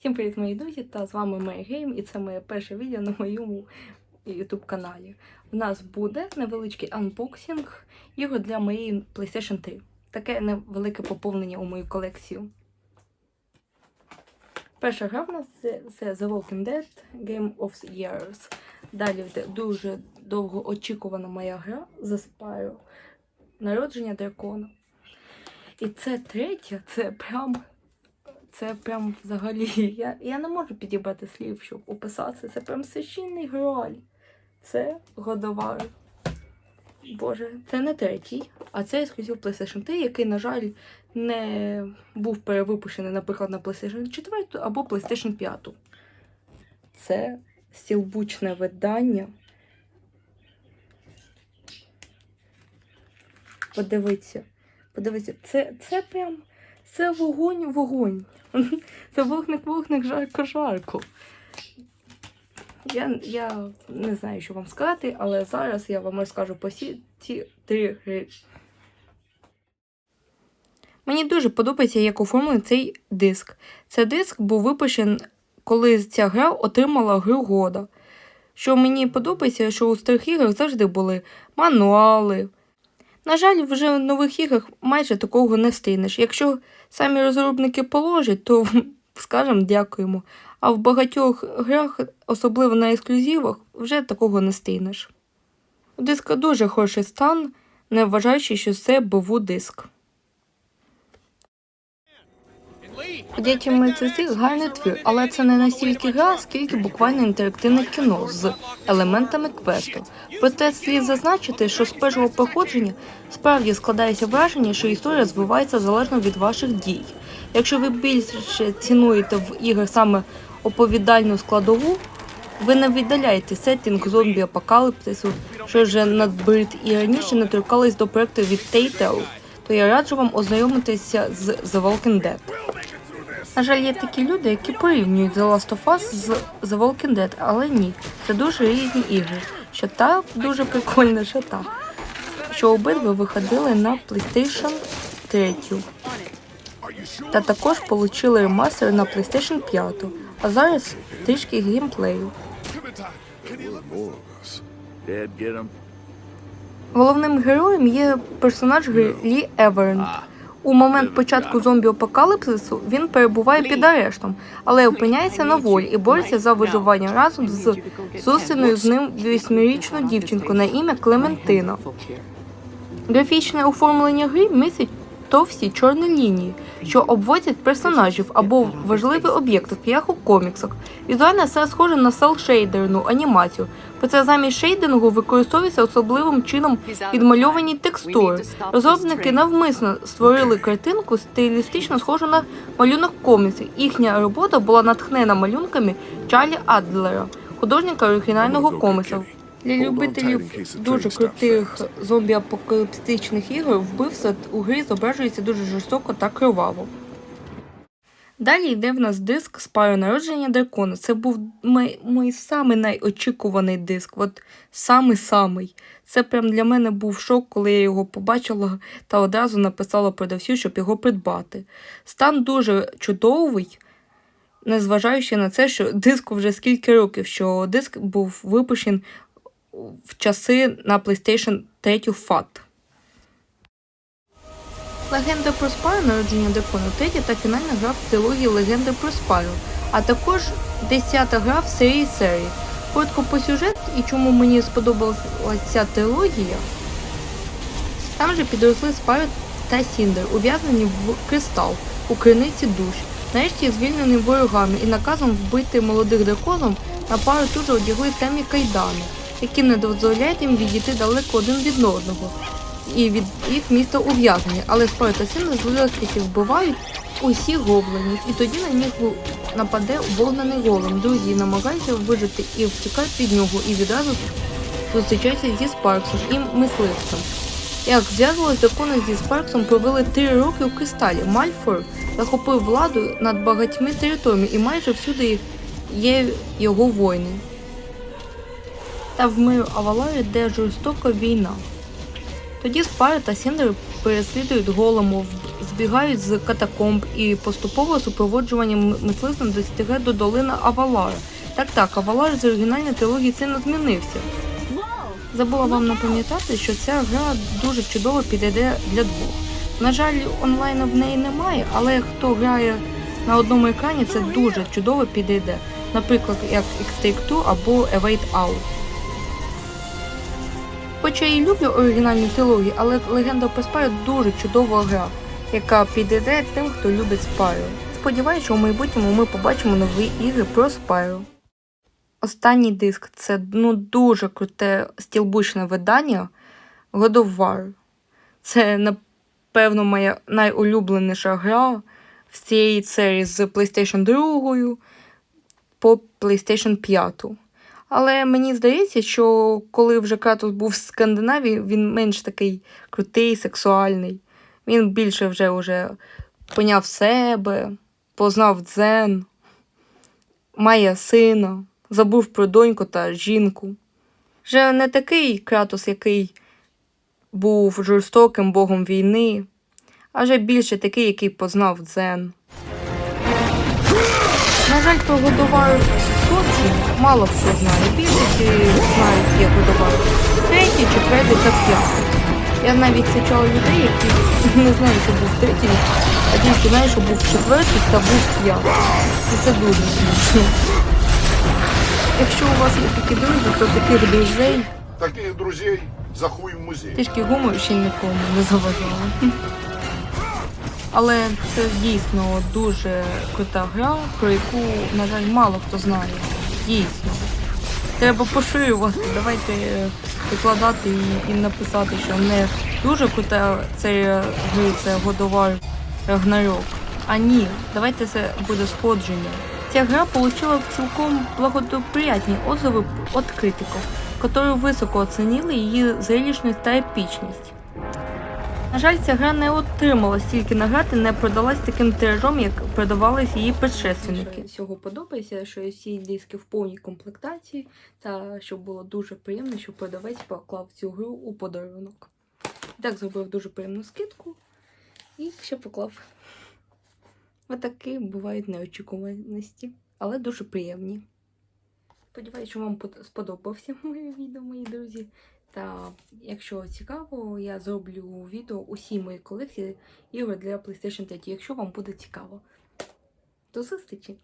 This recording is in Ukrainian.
Всім привіт, мої друзі! Та з вами Мейгейм, і це моє перше відео на моєму YouTube каналі. У нас буде невеличкий анбоксинг ігор для моєї PlayStation 3. Таке невелике поповнення у мою колекцію. Перша гра в нас це, це The Walking Dead Game of Years. Далі йде дуже довго очікувана моя гра The Spyro Народження дракона. І це третя, це прям це прям взагалі. Я, я не можу підібрати слів, щоб описати. Це прям священний граль. Це годовар. Боже, це не третій, а це ексклюзив PlayStation 3, який, на жаль, не був перевипущений, наприклад, на PlayStation 4 або PlayStation 5. Це стілбучне видання. Подивіться. Подивіться, це, це прям це вогонь, вогонь. Це вогник, вогник, жарко, жарко. Я, я не знаю, що вам сказати, але зараз я вам розкажу про всі ці три гри. Мені дуже подобається, як оформлений цей диск. Цей диск був випущений, коли ця гра отримала гру года. Що мені подобається, що у старих іграх завжди були мануали. На жаль, вже в нових іграх майже такого не встигнеш. Якщо самі розробники положать, то скажемо дякуємо. А в багатьох грах, особливо на ексклюзивах, вже такого не стигнеш. У диска дуже хороший стан, не вважаючи, що це БВ диск. Ходячі мертвеці гарний твір, але це не настільки гра, скільки буквально інтерактивне кіно з елементами квесту. Проте слід зазначити, що з першого походження справді складається враження, що історія звивається залежно від ваших дій. Якщо ви більше цінуєте в іграх саме оповідальну складову, ви не віддаляєте сеттинг зомбі апокаліпсису, що вже надбрид і раніше не торкались до проекту від Telltale, то я раджу вам ознайомитися з The Walking Dead. На жаль, є такі люди, які порівнюють The Last of Us з The Walking Dead, але ні, це дуже різні ігри. Що та дуже прикольна, що та. Що обидва виходили на PlayStation 3. Та також отримали ремастер на PlayStation 5. А зараз трішки геймплею. Головним героєм є персонаж гри Лі Еверент. У момент початку зомбі-апокаліпсису він перебуває під арештом, але опиняється на волі і бореться за виживання разом з зустріною з ним вісьмирічну дівчинку на ім'я Клементина. Графічне оформлення гри містить товсті чорні лінії, що обводять персонажів або важливі об'єкти, як у коміксах. Візуально це схоже на селшейдерну анімацію, проте замість шейдингу використовується особливим чином відмальовані текстури. Розробники навмисно створили картинку стилістично схожу на малюнок коміксів. Їхня робота була натхнена малюнками Чарлі Адлера, художника оригінального коміксу. Для любителів дуже крутих зомбі-апокаліптичних ігор вбивства у грі зображується дуже жорстоко та криваво. Далі йде в нас диск Spyro народження дракона. Це був мій, мій самий найочікуваний диск. От самий-самий. Це прям для мене був шок, коли я його побачила та одразу написала продавцю, щоб його придбати. Стан дуже чудовий, незважаючи на це, що диску вже скільки років, що диск був випущений в часи на PlayStation 3 FAT. Легенда про Спайро народження дракона третя та фінальна гра в трилогії Легенди про Спайро, а також десята гра в серії серії. Коротко по сюжет і чому мені сподобалася ця трилогія. Там же підросли Спайро та Сіндер, ув'язнені в кристал у криниці душ. Нарешті звільнені ворогами і наказом вбити молодих драконом на пару тут же одягли темні кайдани, які не дозволяють їм відійти далеко один від одного і від їх міста ув'язнення, але Сіндер з легкістю вбивають усіх гоблинів, і тоді на них нападе вогнений голем. Друзі намагаються вижити і втікають від нього, і відразу зустрічаються зі Спарксом і мисливцем. Як зв'язувалися закони зі Спарксом, провели три роки у кристалі. Мальфор захопив владу над багатьми територіями і майже всюди є його воїни. Та в миру Аваларі йде жорстока війна. Тоді Спайро та Сіндер переслідують голому збігають з катакомб і поступово супроводжуванням мисливцем достигає до долини Авалара. Так так, Авалар з оригінальної трилогії сильно змінився. Забула вам напам'ятати, що ця гра дуже чудово підійде для двох. На жаль, онлайну в неї немає, але хто грає на одному екрані, це дуже чудово підійде. Наприклад, як X-Take-Two або Evade Out. Хоча я і люблю оригінальні трилогії, але Легенда про Спайро дуже чудова гра, яка підійде тим, хто любить Спайро. Сподіваюся, що в майбутньому ми побачимо нові ігри про Спайро. Останній диск це ну дуже круте стілбучне видання God of War. Це, напевно, моя найулюбленіша гра в цієї серії з PlayStation 2 по PlayStation 5. Але мені здається, що коли вже Кратос був в Скандинавії, він менш такий крутий, сексуальний. Він більше вже уже поняв себе, познав дзен, має сина, забув про доньку та жінку. Вже не такий Кратос, який був жорстоким богом війни, а вже більше такий, який познав дзен. На жаль, про мало хто знає. Більшості знають, як годовар. Третій, четвертий та п'ятий. Я навіть зустрічала людей, які не знають, що був третій, а тільки знають, що був четвертий та був п'ятий. І це дуже смішно. Якщо у вас є такі друзі, то таких друзей Таких друзей за хуй в музей. трішки гумору ще нікому не заважало. Але це дійсно дуже крута гра, про яку, на жаль, мало хто знає. Дійсно. Треба поширювати, давайте е, викладати і, і написати, що не дуже крута серія гри, це годовар Рагнарьок. А ні, давайте це буде сходження. Ця гра отримала цілком благоприятні отзиви від критиків, які високо оцінили її зрелищність та епічність. На жаль, ця гра не отримала стільки наград і не продалась таким тиражом, як продавались її предшественники. Всього подобається, що всі диски в повній комплектації, та щоб було дуже приємно, що продавець поклав цю гру у подарунок. Так зробив дуже приємну скидку і ще поклав. Отакі бувають неочікуваності, але дуже приємні. Сподіваюся, що вам сподобався моє відео, мої друзі. Та якщо цікаво, я зроблю відео усі мої колекції ігор для PlayStation 3, якщо вам буде цікаво. До зустрічі!